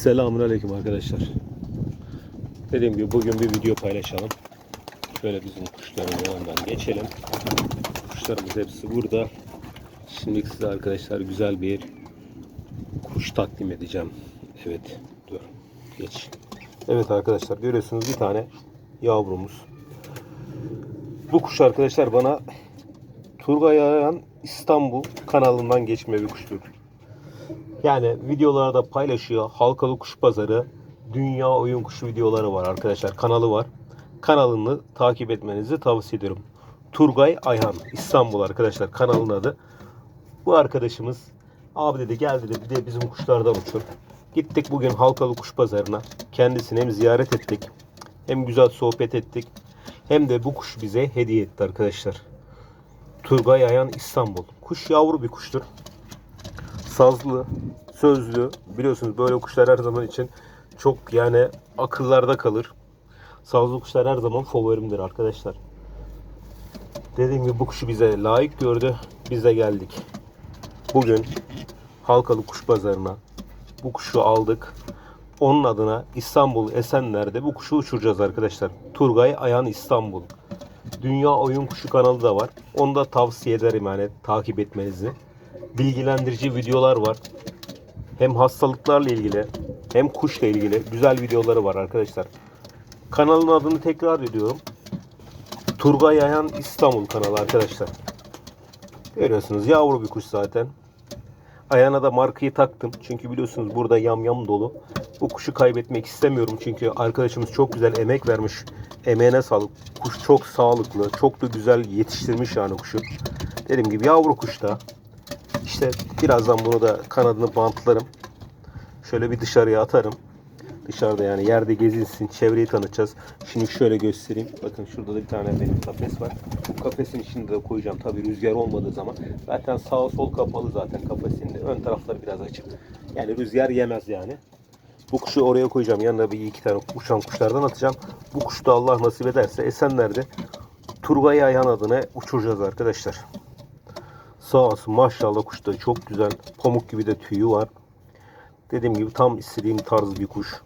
Selamun Aleyküm arkadaşlar. Dediğim gibi bugün bir video paylaşalım. Şöyle bizim kuşların yanından geçelim. Kuşlarımız hepsi burada. Şimdi size arkadaşlar güzel bir kuş takdim edeceğim. Evet, dur. Geç. Evet arkadaşlar görüyorsunuz bir tane yavrumuz. Bu kuş arkadaşlar bana Turgay Ayan İstanbul kanalından geçme bir kuştur. Yani videolarda paylaşıyor. Halkalı Kuş Pazarı, Dünya Oyun Kuşu videoları var arkadaşlar. Kanalı var. Kanalını takip etmenizi tavsiye ediyorum. Turgay Ayhan İstanbul arkadaşlar kanalın adı. Bu arkadaşımız abi dedi gel dedi bir de bizim kuşlardan uçur. Gittik bugün Halkalı Kuş Pazarı'na. Kendisini hem ziyaret ettik hem güzel sohbet ettik. Hem de bu kuş bize hediye etti arkadaşlar. Turgay Ayhan İstanbul. Kuş yavru bir kuştur sazlı, sözlü. Biliyorsunuz böyle kuşlar her zaman için çok yani akıllarda kalır. Sazlı kuşlar her zaman favorimdir arkadaşlar. Dediğim gibi bu kuşu bize layık gördü. Biz de geldik. Bugün Halkalı Kuş Pazarı'na bu kuşu aldık. Onun adına İstanbul Esenler'de bu kuşu uçuracağız arkadaşlar. Turgay Ayan İstanbul. Dünya Oyun Kuşu kanalı da var. Onu da tavsiye ederim yani takip etmenizi bilgilendirici videolar var. Hem hastalıklarla ilgili hem kuşla ilgili güzel videoları var arkadaşlar. Kanalın adını tekrar ediyorum. Turgay Ayhan İstanbul kanalı arkadaşlar. Görüyorsunuz yavru bir kuş zaten. Ayağına da markayı taktım. Çünkü biliyorsunuz burada yam yam dolu. Bu kuşu kaybetmek istemiyorum. Çünkü arkadaşımız çok güzel emek vermiş. Emeğine sağlık. Kuş çok sağlıklı. Çok da güzel yetiştirmiş yani kuşu. Dediğim gibi yavru kuş da. İşte birazdan bunu da kanadını bantlarım. Şöyle bir dışarıya atarım. Dışarıda yani yerde gezinsin, çevreyi tanıtacağız. Şimdi şöyle göstereyim. Bakın şurada da bir tane benim kafes var. Bu kafesin içinde de koyacağım. Tabii rüzgar olmadığı zaman. Zaten sağ sol kapalı zaten kafesinde. Ön tarafları biraz açık. Yani rüzgar yemez yani. Bu kuşu oraya koyacağım. Yanına bir iki tane uçan kuşlardan atacağım. Bu kuşu da Allah nasip ederse Esenler'de Turgay Ayhan adına uçuracağız arkadaşlar. Sağ olsun maşallah kuş da çok güzel. Pamuk gibi de tüyü var. Dediğim gibi tam istediğim tarz bir kuş.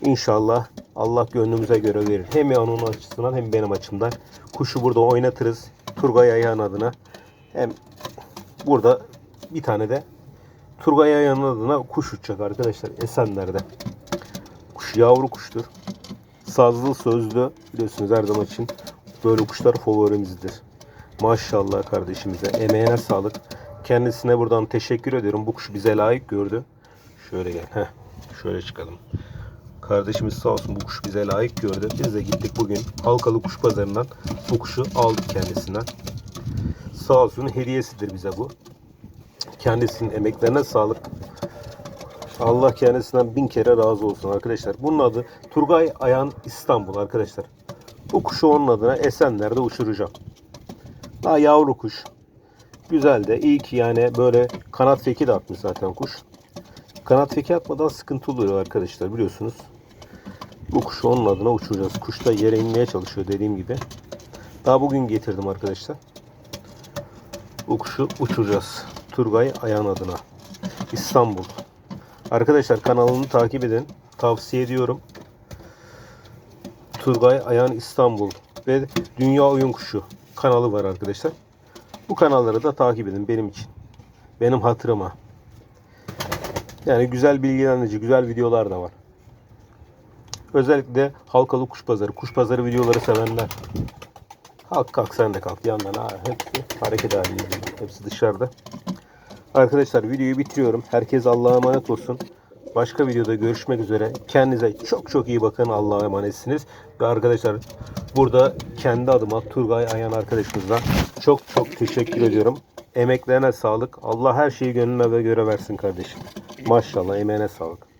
İnşallah Allah gönlümüze göre verir. Hem onun açısından hem benim açımdan. Kuşu burada oynatırız. Turgay Ayhan adına. Hem burada bir tane de Turgay Ayhan adına kuş uçacak arkadaşlar Esenler'de. Kuş yavru kuştur. Sazlı sözlü biliyorsunuz her zaman için böyle kuşlar favorimizdir. Maşallah kardeşimize. Emeğine sağlık. Kendisine buradan teşekkür ediyorum. Bu kuşu bize layık gördü. Şöyle gel. Heh. Şöyle çıkalım. Kardeşimiz sağ olsun bu kuşu bize layık gördü. Biz de gittik bugün Halkalı Kuş Pazarı'ndan bu kuşu aldık kendisinden. Sağ olsun hediyesidir bize bu. Kendisinin emeklerine sağlık. Allah kendisinden bin kere razı olsun arkadaşlar. Bunun adı Turgay Ayan İstanbul arkadaşlar. Bu kuşu onun adına Esenler'de uçuracağım. Daha yavru kuş. Güzel de iyi ki yani böyle kanat feki de atmış zaten kuş. Kanat feki atmadan sıkıntı oluyor arkadaşlar biliyorsunuz. Bu kuşu onun adına uçuracağız. Kuş da yere inmeye çalışıyor dediğim gibi. Daha bugün getirdim arkadaşlar. Bu kuşu uçuracağız. Turgay Ayhan adına. İstanbul. Arkadaşlar kanalını takip edin. Tavsiye ediyorum. Turgay Ayhan İstanbul ve Dünya Oyun Kuşu kanalı var arkadaşlar. Bu kanalları da takip edin benim için. Benim hatırıma. Yani güzel bilgilendirici, güzel videolar da var. Özellikle halkalı kuş pazarı, kuş pazarı videoları sevenler. Kalk kalk sen de kalk yandan ha. Hepsi hareket halinde. Hepsi dışarıda. Arkadaşlar videoyu bitiriyorum. Herkes Allah'a emanet olsun. Başka videoda görüşmek üzere. Kendinize çok çok iyi bakın. Allah'a emanetsiniz. Ve arkadaşlar burada kendi adıma Turgay Ayhan arkadaşımızdan çok çok teşekkür ediyorum. Emeklerine sağlık. Allah her şeyi gönlüne ve göre versin kardeşim. Maşallah emeğine sağlık.